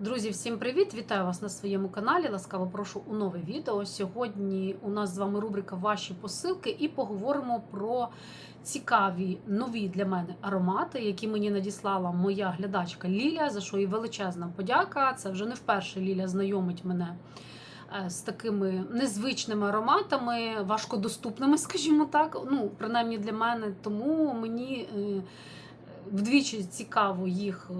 Друзі, всім привіт! Вітаю вас на своєму каналі. Ласкаво прошу у нове відео. Сьогодні у нас з вами рубрика Ваші посилки і поговоримо про цікаві нові для мене аромати, які мені надіслала моя глядачка Ліля, за що їй величезна подяка. Це вже не вперше Ліля знайомить мене е, з такими незвичними ароматами, важкодоступними, скажімо так. Ну, принаймні для мене. Тому мені е, вдвічі цікаво їх.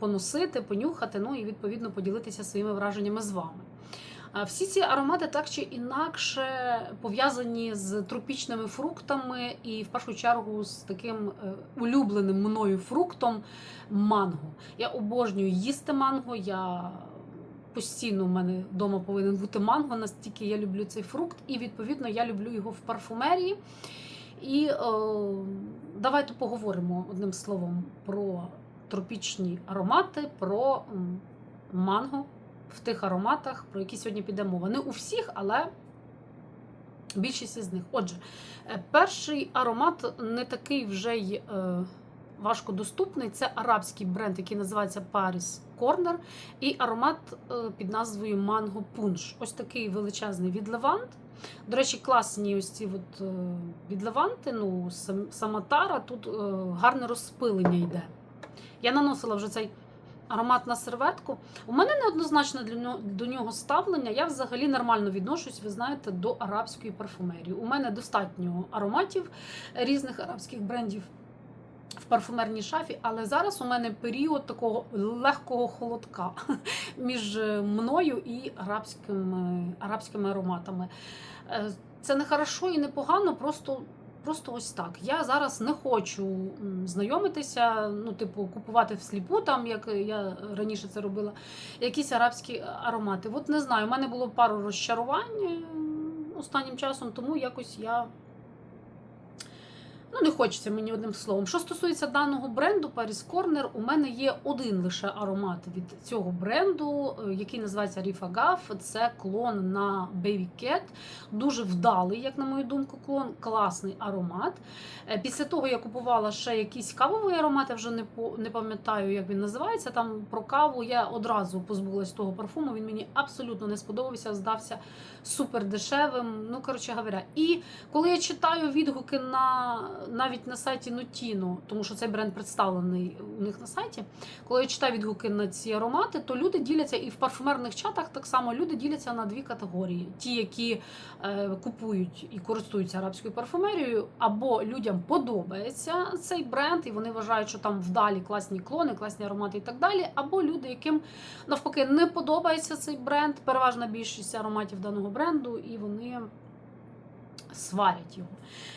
Поносити, понюхати, ну і відповідно поділитися своїми враженнями з вами. Всі ці аромати так чи інакше пов'язані з тропічними фруктами, і в першу чергу з таким е, улюбленим мною фруктом манго. Я обожнюю їсти манго. Я постійно в мене вдома повинен бути манго, настільки я люблю цей фрукт, і відповідно я люблю його в парфумерії. І е, давайте поговоримо одним словом про тропічні аромати, про манго в тих ароматах, про які сьогодні піде мова. Не у всіх, але більшість із них. Отже, е, перший аромат не такий вже й е, важкодоступний. Це арабський бренд, який називається Paris Corner, і аромат е, під назвою Mango Punch. Ось такий величезний відлевант. До речі, класні ось ці от, е, відлеванти, ну, сам- сама тара, тут гарне розпилення йде. Я наносила вже цей аромат на серветку. У мене нього, до нього ставлення. Я взагалі нормально відношусь, ви знаєте, до арабської парфумерії. У мене достатньо ароматів різних арабських брендів в парфумерній шафі, але зараз у мене період такого легкого холодка між мною і арабськими, арабськими ароматами. Е, Це не хорошо і не погано, просто. Просто ось так. Я зараз не хочу знайомитися, ну, типу, купувати всліпу, там, як я раніше це робила, якісь арабські аромати. От не знаю, у мене було пару розчарувань останнім часом, тому якось я. Ну, не хочеться мені одним словом. Що стосується даного бренду Paris Corner, у мене є один лише аромат від цього бренду, е, який називається Rifa Gaff. Це клон на Baby Cat. Дуже вдалий, як на мою думку, клон, класний аромат. Е, Після того я купувала ще якийсь кавовий аромат, я вже не пам'ятаю, як він називається. Там про каву я одразу позбулась того парфуму. Він мені абсолютно не сподобався, здався супер дешевим. Ну, коротше говоря. І коли я читаю відгуки на навіть на сайті Notino, тому що цей бренд представлений у них на сайті, коли я читаю відгуки на ці аромати, то люди діляться і в парфумерних чатах так само люди діляться на дві категорії: ті, які е, купують і користуються арабською парфумерією, або людям подобається цей бренд, і вони вважають, що там вдалі класні клони, класні аромати і так далі. Або люди, яким навпаки не подобається цей бренд, переважна більшість ароматів даного бренду, і вони сварять його.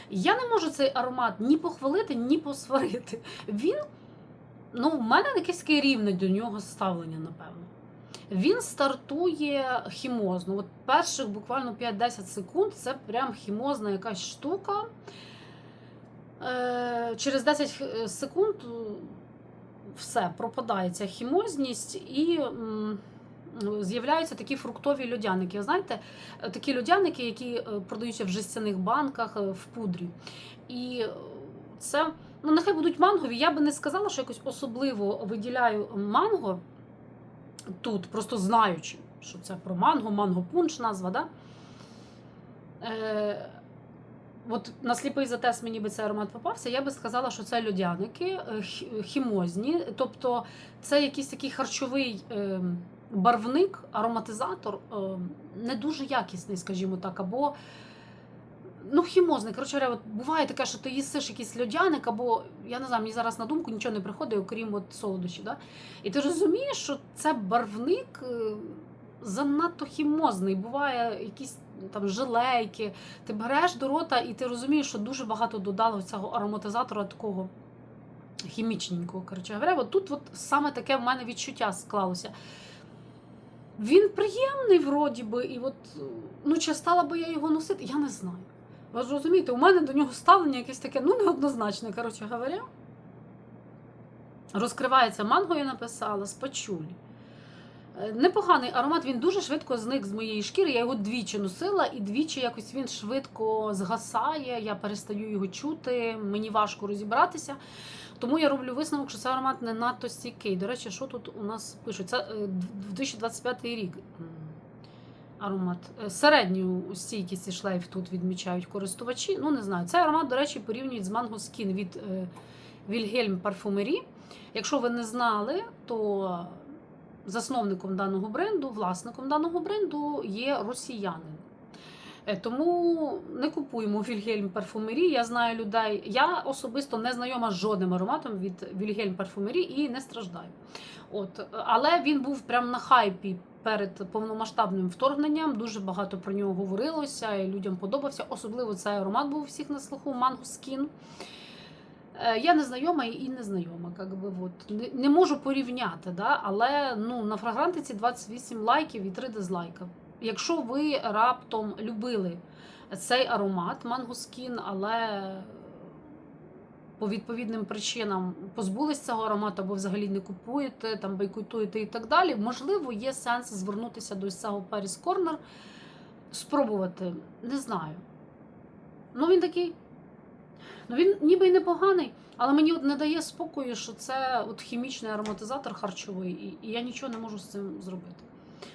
Я не можу цей аромат ні похвалити, ні посварити. Він, ну, в мене якесь таке рівне до нього ставлення, напевно. Він стартує хімозно. От перших буквально 5-10 секунд це прям хімозна якась штука. Е, Через 10 секунд е, все, пропадає ця хімозність і з'являються такі фруктові льодяники. Знаєте, е, такі льодяники, які е, продаються в жестяних банках е, в пудрі. І це, ну нехай будуть мангові. Я би не сказала, що якось особливо виділяю манго тут, просто знаючи, що це про манго, манго пунш назва, да? Е, От на сліпий затест мені би цей аромат попався, я би сказала, що це льодяники е, хімозні, тобто це якийсь такий харчовий е, барвник, ароматизатор, е, не дуже якісний, скажімо так, або ну, хімозний. Коротше, от буває таке, що ти їсиш якийсь льодяник, або я не знаю, мені зараз на думку нічого не приходить, окрім от солодощів. Да? І ти розумієш, що це барвник е, занадто хімозний. Буває якісь там жилейки. Ти береш до рота, і ти розумієш, що дуже багато додало цього ароматизатора такого. Хімічненького, коротше говоря, от тут от саме таке в мене відчуття склалося. Він приємний, вроді би, і от ну, чи стала би я його носити, я не знаю. Ви ж розумієте, у мене до нього ставлення якесь таке, ну, неоднозначне, коротше говоря. Розкривається манго, я написала з пачулі. Е, Непоганий аромат, він дуже швидко зник з моєї шкіри. Я його двічі носила, і двічі якось він швидко згасає. Я перестаю його чути, мені важко розібратися. Тому я роблю висновок, що цей аромат не надто стійкий. До речі, що тут у нас пишуть? Це е, 2025 рік. Аромат. Е, Середню стійкість і шлейф тут відмічають користувачі. Ну, не знаю. Цей аромат, до речі, порівнюють з Mango Skin від е, Wilhelm Parfumerie. Якщо ви не знали, то засновником даного бренду, власником даного бренду є росіянин. Е, Тому не купуємо Вільгельм парфумері. Я знаю людей. Я особисто не знайома з жодним ароматом від Вільгельм парфумері і не страждаю. От, але він був прям на хайпі перед повномасштабним вторгненням. Дуже багато про нього говорилося, і людям подобався. Особливо цей аромат був у всіх на слуху Mango Skin. Е, Я не знайома і не знайома, как би, от. не, не можу порівняти, да? але ну, на фрагрантиці 28 лайків і 3 дизлайка. Якщо ви раптом любили цей аромат Skin, але по відповідним причинам позбулись цього аромату або взагалі не купуєте, там бойкотуєте і так далі, можливо, є сенс звернутися до цього Paris Corner, спробувати. Не знаю. Ну, він такий. Ну, він ніби й непоганий, але мені от не дає спокою, що це от хімічний ароматизатор харчовий, і я нічого не можу з цим зробити.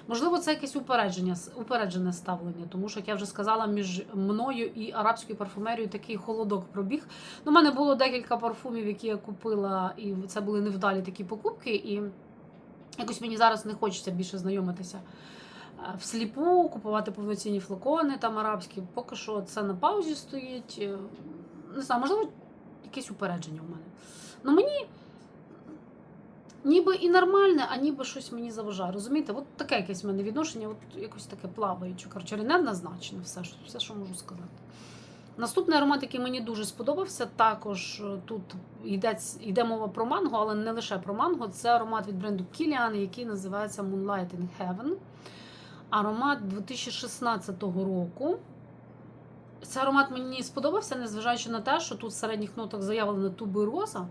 Можливо, це якесь упередження, упереджене ставлення, тому що, як я вже сказала, між мною і арабською парфумерією такий холодок пробіг. Ну, У мене було декілька парфумів, які я купила, і це були невдалі такі покупки. І якось мені зараз не хочеться більше знайомитися е, всліпу, купувати повноцінні флакони там арабські. Поки що це на паузі стоїть. Е, Не знаю, можливо, якесь упередження у мене. Ну мені ніби і нормальне, а ніби щось мені заважає. Розумієте? От таке якесь в мене відношення, от якось таке плаваюче. Коротше, неоднозначне все, все, що можу сказати. Наступний аромат, який мені дуже сподобався, також е, тут йде, йде мова про манго, але не лише про манго. Це аромат від бренду Kilian, який називається Moonlight in Heaven. Аромат 2016 року. Цей аромат мені сподобався, незважаючи на те, що тут в середніх нотах заявлена тубероза.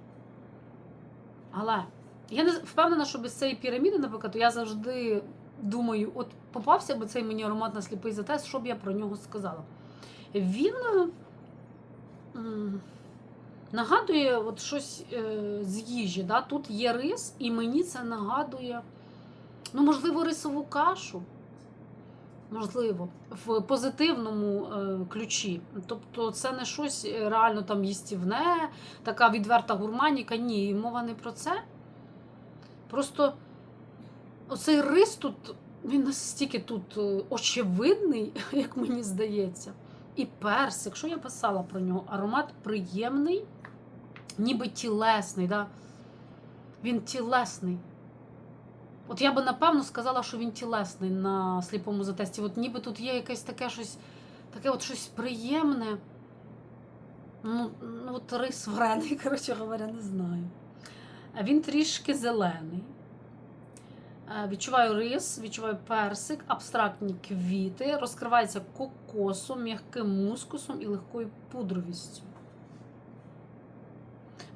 Але я не впевнена, що без цієї піраміди, наприклад, я завжди думаю, от попався би цей мені аромат на сліпий затест, що б я про нього сказала. Він е, нагадує от щось е, з їжі. Да? Тут є рис, і мені це нагадує, ну, можливо, рисову кашу. Можливо, в позитивному е, ключі. Тобто це не щось реально там їстівне, така відверта гурманіка. Ні, мова не про це. Просто оцей рис тут, він настільки тут е, очевидний, як мені здається. І персик, що я писала про нього, аромат приємний, ніби тілесний. Да? Він тілесний. От я би напевно сказала, що він тілесний на сліпому затесті. От ніби тут є якесь таке щось, таке от щось приємне. Ну, ну от рис варений, коротше говоря, не знаю. Він трішки зелений. Відчуваю рис, відчуваю персик, абстрактні квіти, розкривається кокосом, м'яким мускусом і легкою пудровістю.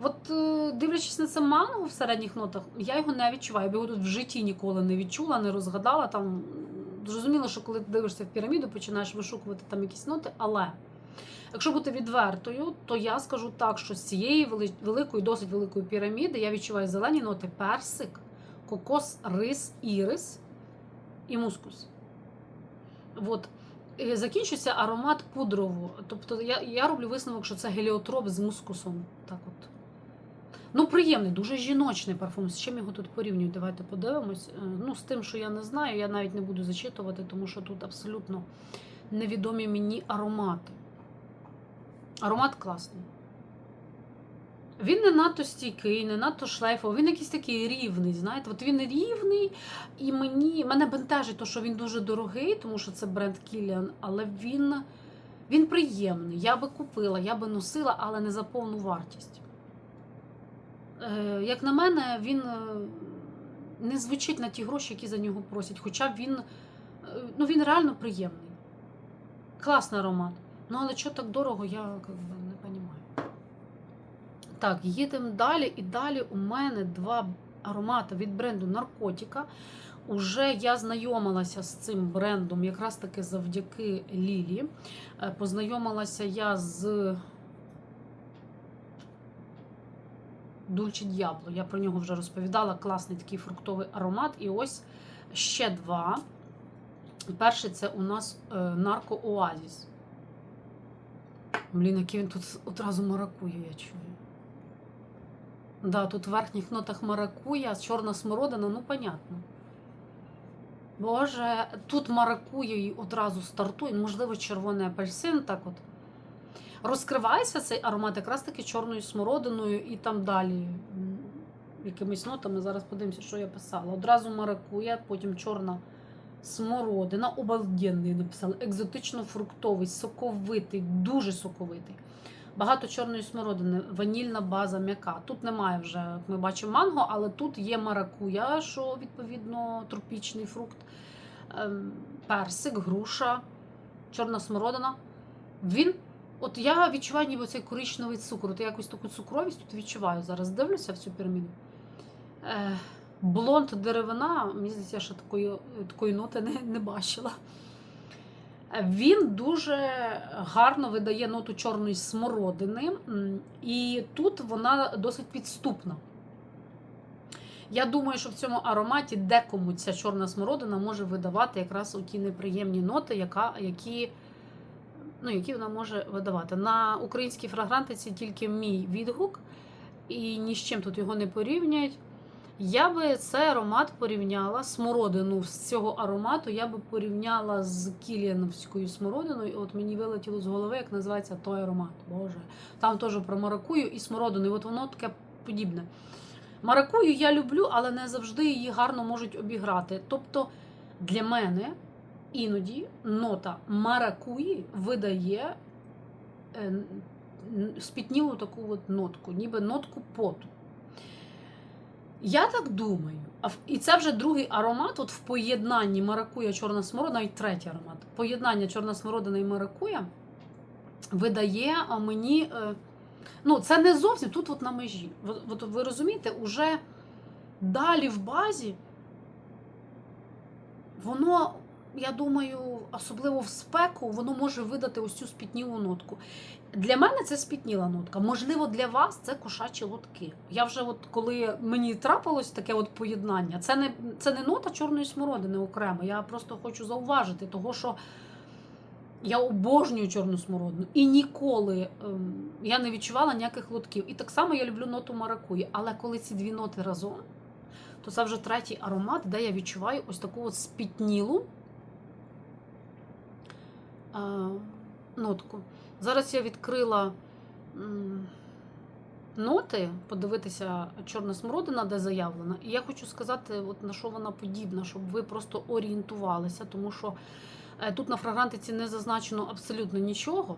От е, дивлячись на це манго в середніх нотах, я його не відчуваю. Я його тут в житті ніколи не відчула, не розгадала. Там зрозуміло, що коли ти дивишся в піраміду, починаєш вишукувати там якісь ноти. Але якщо бути відвертою, то я скажу так, що з цієї великої, досить великої піраміди я відчуваю зелені ноти персик, кокос, рис, ірис і мускус. От. Закінчується аромат пудрово. Тобто я, я роблю висновок, що це геліотроп з мускусом. Так от. Ну, приємний, дуже жіночний парфум. З чим його тут порівнюють? Давайте подивимось. Е, Ну, з тим, що я не знаю, я навіть не буду зачитувати, тому що тут абсолютно невідомі мені аромати. Аромат класний. Він не надто стійкий, не надто шлейфовий, він якийсь такий рівний. Знаєте, от він рівний, і мені мене бентежить, то, що він дуже дорогий, тому що це бренд Kilian, але він, він приємний. Я би купила, я би носила, але не за повну вартість. Е, як на мене, він е, не звучить на ті гроші, які за нього просять. Хоча він, е, ну, він реально приємний. Класний аромат. Ну, але що так дорого, я не розумію. Так, їдемо далі. І далі у мене два аромата від бренду Наркотіка. Уже я знайомилася з цим брендом якраз таки завдяки Лілі. Е, Познайомилася я з Дульче Д'ябло. Я про нього вже розповідала. Класний такий фруктовий аромат. І ось ще два. Перший це у нас е, Нарко Оазіс. Блін, який він тут одразу маракує, я чую. Да, тут в верхніх нотах маракуя, чорна смородина, ну понятно. Боже, тут маракуя і одразу стартує, можливо, червоний апельсин, так от. Розкривається цей аромат якраз таки чорною смородиною і там далі якимись нотами. Зараз подивимося, що я писала. Одразу маракуя, потім чорна смородина, обалденний написала. Екзотично-фруктовий, соковитий, дуже соковитий. Багато чорної смородини, ванільна база м'яка. Тут немає вже, як ми бачимо, манго, але тут є маракуя, що відповідно тропічний фрукт, ем, персик, груша, чорна смородина. Він, от я відчуваю ніби цей коричневий цукор. От я якусь таку цукровість тут відчуваю. Зараз дивлюся в цю піраміду. Блонд деревина, мені здається, ще такої, такої ноти не, не бачила. Він дуже гарно видає ноту чорної смородини, і тут вона досить підступна. Я думаю, що в цьому ароматі декому ця чорна смородина може видавати якраз ті неприємні ноти, яка, які, ну, які вона може видавати. На українській фрагрантиці тільки мій відгук, і ні з чим тут його не порівняють. Я би цей аромат порівняла смородину з цього аромату. Я би порівняла з кіліановською смородиною. От мені вилетіло з голови, як називається той аромат. Боже, там теж про маракую і смородину. От воно таке подібне. Маракую я люблю, але не завжди її гарно можуть обіграти. Тобто для мене іноді нота маракуї видає е, спітнілу таку от нотку, ніби нотку поту. Я так думаю, і це вже другий аромат. От в поєднанні маракуя, чорна смородина, навіть третій аромат. Поєднання чорна смородина і маракуя видає мені. е, Ну, це не зовсім тут, от на межі. От, от ви розумієте, уже далі в базі воно, я думаю, особливо в спеку, воно може видати ось цю спітнілу нотку. Для мене це спітніла нотка. Можливо, для вас це кошачі лотки. Я вже, от коли мені трапилось таке от поєднання, це не, це не нота чорної смородини окремо. Я просто хочу зауважити, того, що я обожнюю чорну смородину. І ніколи ем, я не відчувала ніяких лотків. І так само я люблю ноту маракуї. Але коли ці дві ноти разом, то це вже третій аромат, де я відчуваю ось таку от спітнілу нотку. Зараз я відкрила ноти, подивитися чорна смородина, де заявлена. І я хочу сказати, от на що вона подібна, щоб ви просто орієнтувалися, тому що е, тут на фрагрантиці не зазначено абсолютно нічого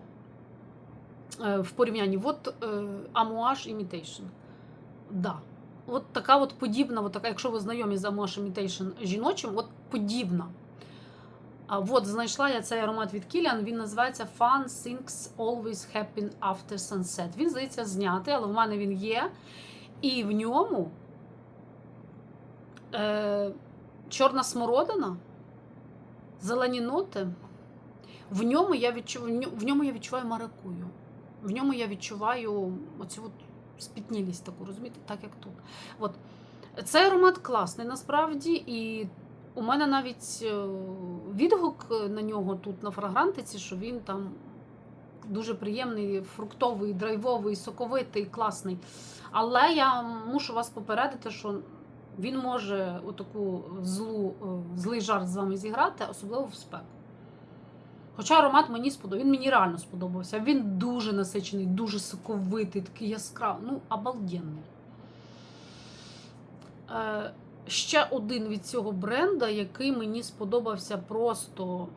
е, в порівнянні. От е, Amouage Imitation. Да. От така от подібна, от така, якщо ви знайомі з Amouage Imitation жіночим, от подібна. А от знайшла я цей аромат від Kilian, він називається Fun Things Always Happen After Sunset. Він, здається, знятий, але в мене він є. І в ньому е, чорна смородина, зелені ноти. В ньому я відчуваю, в ньому я відчуваю маракую. В ньому я відчуваю оцю от спітнілість таку, розумієте, так як тут. От. Цей аромат класний насправді, і у мене навіть е, відгук на нього тут на фрагрантиці, що він там дуже приємний, фруктовий, драйвовий, соковитий, класний. Але я мушу вас попередити, що він може отаку злу, е, злий жарт з вами зіграти, особливо в спеку. Хоча аромат мені сподобався, він мені реально сподобався. Він дуже насичений, дуже соковитий, такий яскравий, ну, обалденний. Ще один від цього бренда, який мені сподобався просто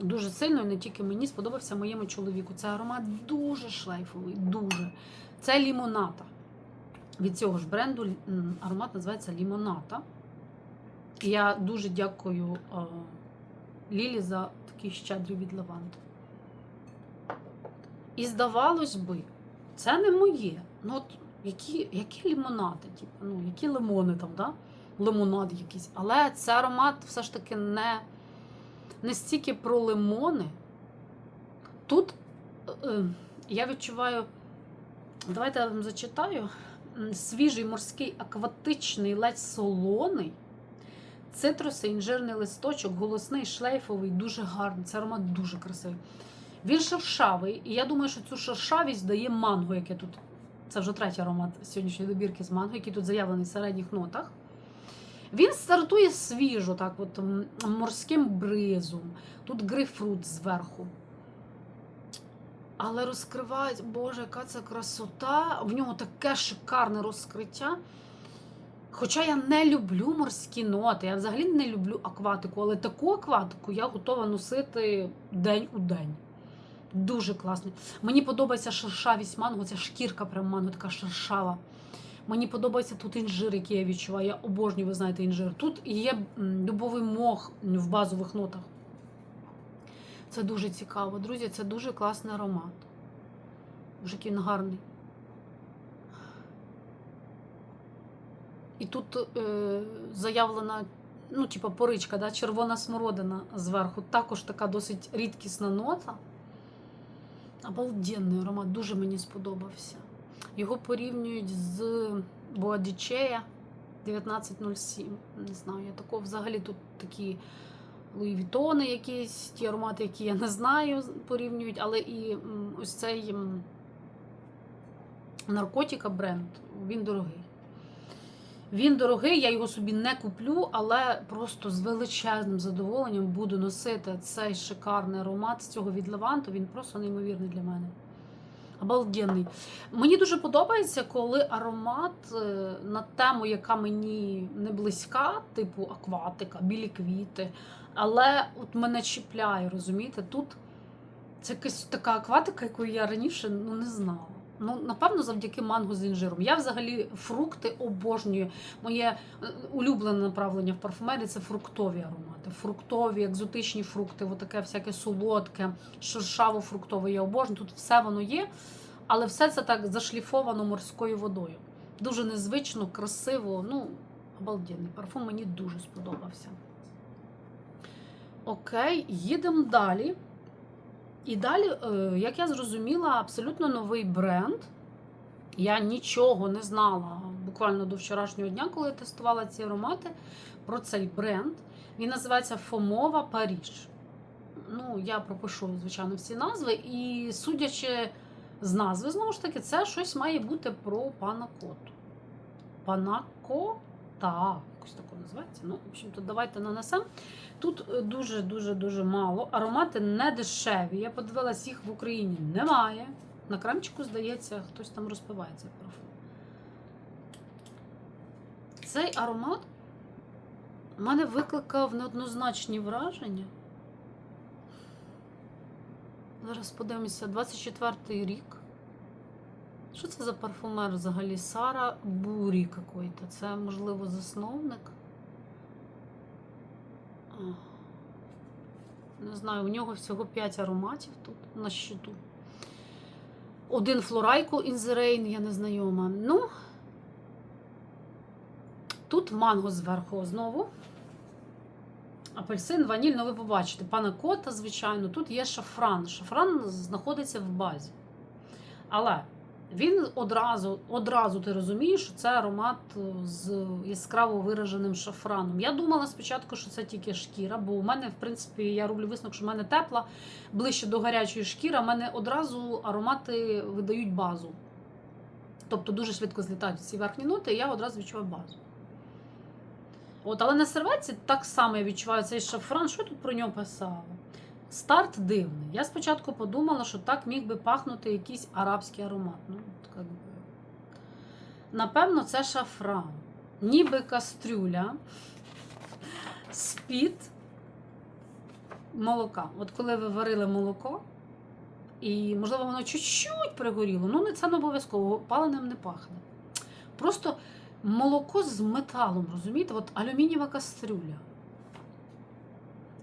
дуже сильно, і не тільки мені сподобався моєму чоловіку. Це аромат дуже шлейфовий, дуже. Це лімоната. Від цього ж бренду аромат називається лімоната. Я дуже дякую Лілі за такий щедрий від лаванди. І здавалось би, це не моє. Ну, от які, які лимонади, типу, ну, які лимони там, да? лимонад якийсь. Але це аромат все ж таки не, не стільки про лимони. Тут е, я відчуваю, давайте я вам зачитаю. Свіжий морський акватичний, ледь солоний. Цитруси, інжирний листочок, голосний, шлейфовий, дуже гарний. Це аромат дуже красивий. Він шершавий, і я думаю, що цю шершавість дає манго, яке тут. Це вже третій аромат сьогоднішньої добірки з манго, який тут заявлений в середніх нотах. Він стартує свіжо, так, от морським бризом. Тут грейпфрут зверху. Але розкривають, Боже, яка це красота! В нього таке шикарне розкриття. Хоча я не люблю морські ноти, я взагалі не люблю акватику, але таку акватику я готова носити день у день. Дуже класно. Мені подобається шершавість манго, ця шкірка прям манго, така шершава. Мені подобається тут інжир, який я відчуваю. Я обожнюю, ви знаєте, інжир. Тут є м, дубовий мох в базових нотах. Це дуже цікаво. Друзі, це дуже класний аромат. Який він гарний. І тут е, заявлена, ну, типа поричка, да, червона смородина зверху. Також така досить рідкісна нота. Обалденний аромат, дуже мені сподобався. Його порівнюють з Боадічея 1907. Не знаю, я такого взагалі тут такі Луї Вітони якісь, ті аромати, які я не знаю, порівнюють, але і ось цей наркотика бренд, він дорогий. Він дорогий, я його собі не куплю, але просто з величезним задоволенням буду носити цей шикарний аромат з цього від Леванту. Він просто неймовірний для мене. Обалденний. Мені дуже подобається, коли аромат е, на тему, яка мені не близька, типу акватика, білі квіти. Але от мене чіпляє, розумієте? Тут це якась така акватика, яку я раніше ну, не знала. Ну, напевно, завдяки манго з інжиром. Я взагалі фрукти обожнюю. Моє е, улюблене направлення в парфумерії це фруктові аромати. Фруктові, екзотичні фрукти, отаке всяке солодке, шершаво-фруктове. Я обожнюю. Тут все воно є, але все це так зашліфовано морською водою. Дуже незвично, красиво. Ну, обалденний. Парфум мені дуже сподобався. Окей, їдемо далі. І далі, е, як я зрозуміла, абсолютно новий бренд. Я нічого не знала буквально до вчорашнього дня, коли я тестувала ці аромати про цей бренд. Він називається Фомова Паріж. Ну, я пропишу, звичайно, всі назви. І судячи з назви, знову ж таки, це щось має бути про панакоту. Панако? Якось тако називається. Ну, в общем, то давайте нанесемо. Тут е, дуже-дуже дуже мало. Аромати не дешеві. Я подивилась, їх в Україні немає. На крамчику, здається, хтось там розпиває цей парфум. Цей аромат у мене викликав неоднозначні враження. Зараз подивимося, 24-й рік. Що це за парфумер взагалі? Сара Бурі какой-то. Це, можливо, засновник. Не знаю, у нього всього 5 ароматів тут на щиту. Один the rain, я не знайома. Ну, тут манго зверху знову. Апельсин, ваніль, ну ви побачите. Пана кота, звичайно, тут є шафран. Шафран знаходиться в базі. Але він одразу, одразу ти розумієш, що це аромат з яскраво вираженим шафраном. Я думала спочатку, що це тільки шкіра, бо у мене, в принципі, я роблю висновок, що в мене тепла, ближче до гарячої шкіри, в мене одразу аромати видають базу. Тобто дуже швидко злітають ці верхні ноти, і я одразу відчуваю базу. От, але на серветці так само я відчуваю цей шафран. Що я тут про нього писала? Старт дивний. Я спочатку подумала, що так міг би пахнути якийсь арабський аромат. Ну, би. Напевно, це шафран. Ніби кастрюля з-під молока. От коли ви варили молоко, і, можливо, воно чуть-чуть пригоріло, ну не це не обов'язково, паленим не пахне. Просто молоко з металом, розумієте? От алюмінієва кастрюля,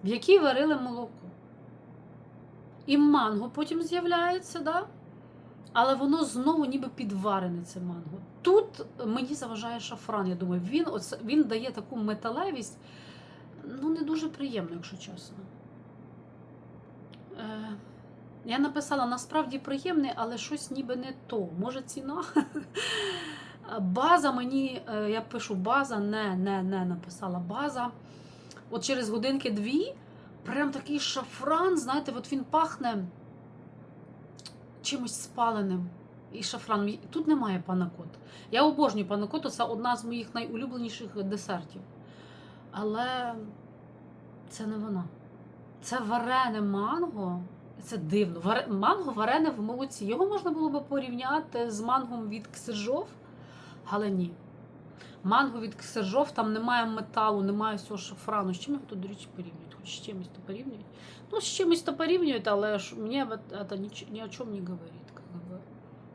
в якій варили молоко. І манго потім з'являється, да? але воно знову ніби підварене це манго. Тут мені заважає шафран, я думаю, він, оце, він дає таку металевість, ну не дуже приємно, якщо чесно. Е, я написала насправді приємний, але щось ніби не то. Може, ціна? База мені, е, я пишу база, не, не, не написала база. От через годинки дві, прям такий шафран, знаєте, от він пахне чимось спаленим. І шафран. Тут немає панакот. Я обожнюю панакоту, це одна з моїх найулюбленіших десертів. Але це не вона. Це варене манго. Це дивно. Манго варене в молоці. Його можна було би порівняти з мангом від Ксержов, але ні. Манго від Ксержов, там немає металу, немає всього шафрану. З чим його тут, до речі, порівнюють? З чимось то порівнюють. Ну, з чимось то порівнюють, але ж мені це ні, о чому не говорить. Как бы.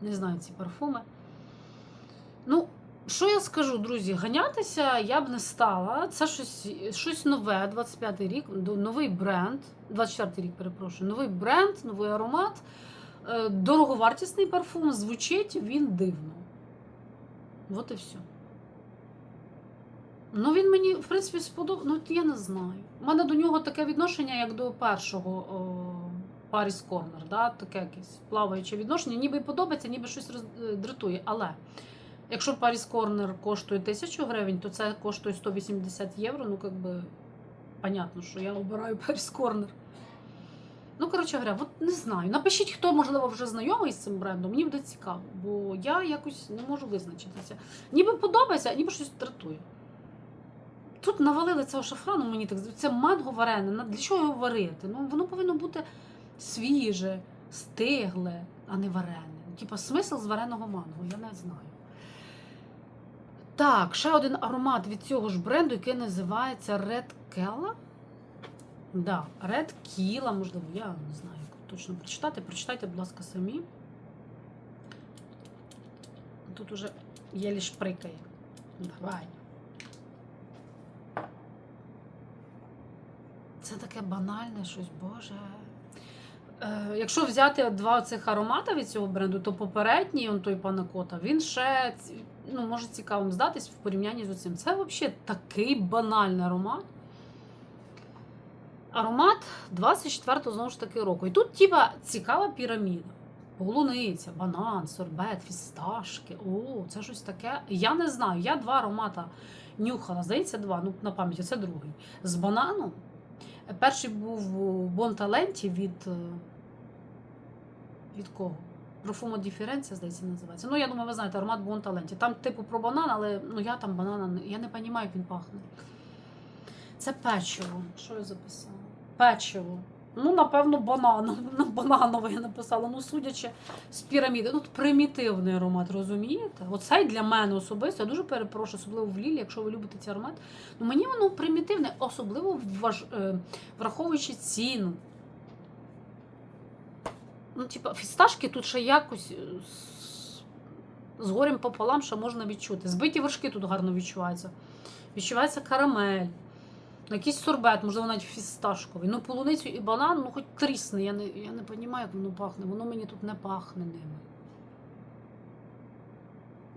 Не знаю ці парфуми. Ну, що я скажу, друзі? Ганятися я б не стала. Це щось, щось нове, 25-й рік, новий бренд, 24-й рік, перепрошую, новий бренд, новий аромат, е, дороговартісний парфум, звучить він дивно. От і все. Ну, він мені, в принципі, сподобався. Ну, я не знаю. У мене до нього таке відношення, як до першого Paris Corner, да? таке якесь плаваюче відношення. Ніби подобається, ніби щось роз- е, дратує. Але якщо Paris Corner коштує 1000 гривень, то це коштує 180 євро. Ну, як би, понятно, що я обираю Paris Corner. Ну, коротше говоря, от не знаю. Напишіть, хто, можливо, вже знайомий з цим брендом, мені буде цікаво, бо я якось не можу визначитися. Ніби подобається, ніби щось дратує. Тут навалили цього шафрану, мені так це манго варене. Для чого його варити? Ну, воно повинно бути свіже, стигле, а не варене. Ну, Типа смисл з вареного манго, я не знаю. Так, ще один аромат від цього ж бренду, який називається Red Kella. Да, Red Killa, можливо, я не знаю, як точно прочитати. Прочитайте, будь ласка, самі. Тут уже єлі шприкає. Давай. Це таке банальне щось, Боже. Е, якщо взяти два цих аромати від цього бренду, то попередній, он той панакота, він ще ну, може цікавим здатись в порівнянні з цим. Це взагалі такий банальний аромат. Аромат 24-го знову ж таки року. І тут, типа, цікава піраміда. Полуниця, банан, сорбет, фісташки. О, це щось таке. Я не знаю. Я два аромата нюхала. Здається, два, ну на пам'яті, це другий. З бананом. Перший був у Бонталенті від. е, Від кого? Профумо Діференція, здається, називається. Ну, я думаю, ви знаєте, аромат Бонталенті. Там, типу, про банан, але ну, я там банана. Я не розумію, як він пахне. Це печиво. Що я записала? Печиво. Ну, напевно, бананове. Ну, я написала. Ну, судячи з піраміди. Ну, примітивний аромат, розумієте? Оцей для мене особисто, я дуже перепрошую, особливо в Лілі, якщо ви любите цей аромат. Ну, мені воно примітивне, особливо важ... е, враховуючи ціну. Ну, типа, фісташки тут ще якось е, з горем пополам ще можна відчути. Збиті вершки тут гарно відчуваються. Відчувається карамель. Ну, Якийсь сорбет, можливо, навіть фісташковий. Ну, полуницю і банан, ну хоч трісне. Я не, я не розумію, як воно пахне. Воно мені тут не пахне ними.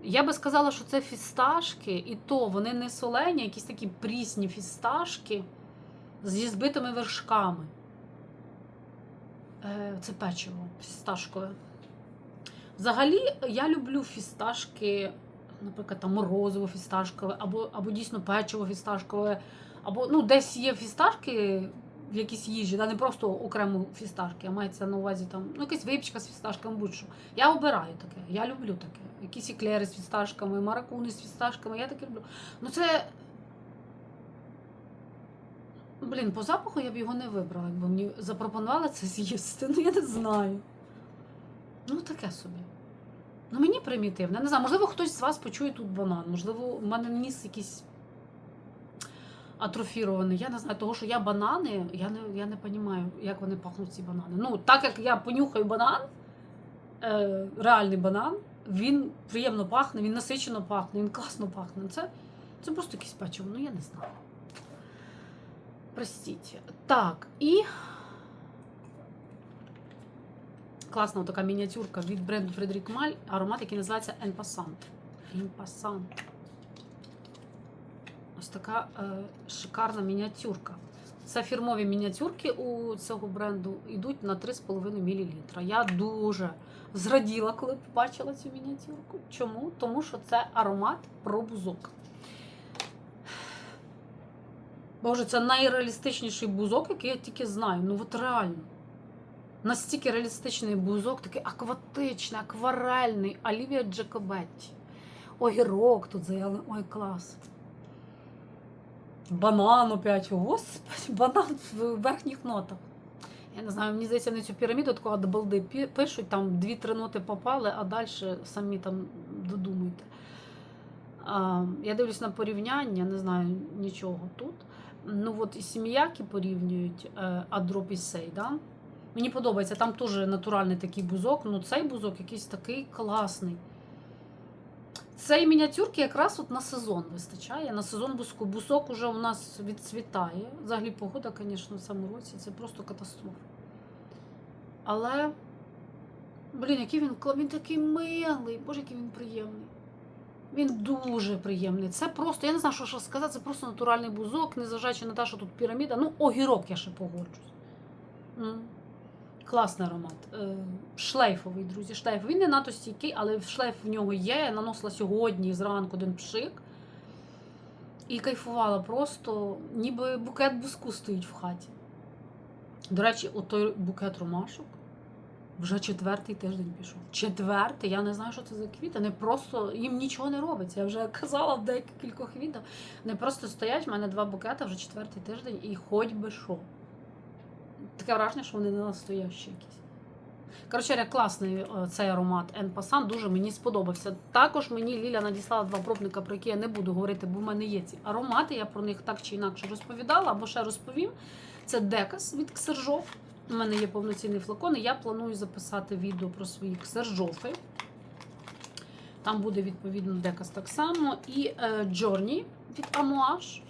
Я би сказала, що це фісташки, і то вони не солені, якісь такі прісні фісташки зі збитими вершками. Е, Це печиво фісташкове. Взагалі, я люблю фісташки, наприклад, там морозиво фісташкове, або, або дійсно печиво фісташкове, або ну, десь є фісташки в якійсь їжі, да, не просто окремо фісташки, а мається на увазі там ну, якась випічка з фісташками, будь-що. Я обираю таке, я люблю таке. Якісь іклери з фісташками, маракуни з фісташками, я таке люблю. Ну це. Блін, по запаху я б його не вибрала, якби мені запропонували це з'їсти. Ну я не знаю. Ну, таке собі. Ну, мені примітивне. Не знаю, можливо, хтось з вас почує тут банан. Можливо, у мене ніс якийсь атрофірований. Я не знаю, того, що я банани, я не, я не розумію, як вони пахнуть ці банани. Ну, так як я понюхаю банан, е, реальний банан, він приємно пахне, він насичено пахне, він класно пахне. Це, це просто якийсь печиво, ну я не знаю. Простіть. Так, і класна така мініатюрка від бренду Фредерік Маль, аромат, який називається En Passant. En Passant. Ось така е, шикарна мініатюрка. Це фірмові мініатюрки у цього бренду йдуть на 3,5 мл. Я дуже зраділа, коли побачила цю мініатюрку. Чому? Тому що це аромат про бузок. Боже, це найреалістичніший бузок, який я тільки знаю. Ну от реально. Настільки реалістичний бузок, такий акватичний, акварельний, Олівія Джакобетті. Огірок тут заявлений. Ой, клас. Банан опять. Господи, банан в верхніх нотах. Я не знаю, мені здається, вони цю піраміду такого до балди пишуть, там дві-три ноти попали, а далі самі там додумуйте. А, я дивлюсь на порівняння, не знаю нічого тут. Ну от і сім'яки порівнюють е, Адроп і Сей, да? Мені подобається, там теж натуральний такий бузок, ну цей бузок якийсь такий класний. Цей мініатюрки якраз от на сезон вистачає. На сезон буску. Бусок уже у нас відцвітає. Взагалі погода, звісно, в цьому році це просто катастрофа. Але, блін, який він він такий милий, боже, який він приємний. Він дуже приємний. Це просто, я не знаю, що ще сказати, це просто натуральний бузок, незважаючи на те, що тут піраміда. Ну, огірок я ще погоджусь. Класний аромат. Е, Шлейфовий, друзі. Шлейф. Він не надто стійкий, але шлейф в нього є. Я наносила сьогодні зранку один пшик. І кайфувала просто, ніби букет буску стоїть в хаті. До речі, отой букет ромашок вже четвертий тиждень пішов. Четвертий, я не знаю, що це за квіти. Не просто їм нічого не робиться. Я вже казала в декількох відео. Вони просто стоять, в мене два букети вже четвертий тиждень, і хоч би що. Таке враження, що вони не настоящі якісь. Коротше, класний е, цей аромат En Passant, дуже мені сподобався. Також мені Ліля надіслала два пробника, про які я не буду говорити, бо в мене є ці аромати. Я про них так чи інакше розповідала, або ще розповім. Це Декас від Ксержов. У мене є повноцінний флакон, і я планую записати відео про свої ксержофи. Там буде відповідно Декас так само. І е, Journey від Amouage.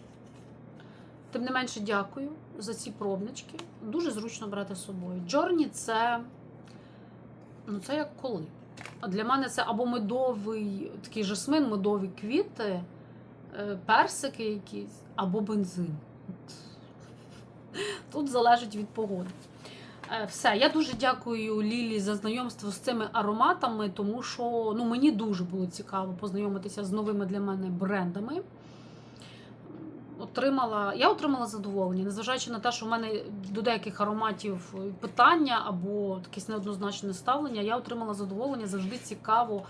Тим не менше, дякую за ці пробнички. Дуже зручно брати з собою. Джорні це. Ну, це як коли. А Для мене це або медовий такий жасмин, медові квіти, е, персики якісь, або бензин. Тут залежить від погоди. Е, Все, я дуже дякую Лілі за знайомство з цими ароматами, тому що ну, мені дуже було цікаво познайомитися з новими для мене брендами. Отримала, я отримала задоволення, незважаючи на те, що в мене до деяких ароматів питання або якесь неоднозначне ставлення, я отримала задоволення, завжди цікаво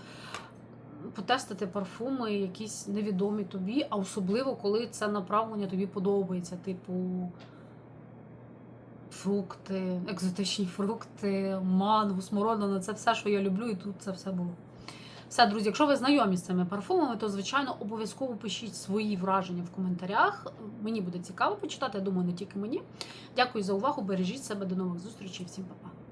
потестити парфуми, якісь невідомі тобі, а особливо, коли це направлення тобі подобається, типу фрукти, екзотичні фрукти, манго, смородина це все, що я люблю, і тут це все було. Все, друзі, якщо ви знайомі з цими парфумами, то звичайно обов'язково пишіть свої враження в коментарях. Мені буде цікаво почитати, я думаю, не тільки мені. Дякую за увагу. Бережіть себе, до нових зустрічей. Всім па-па.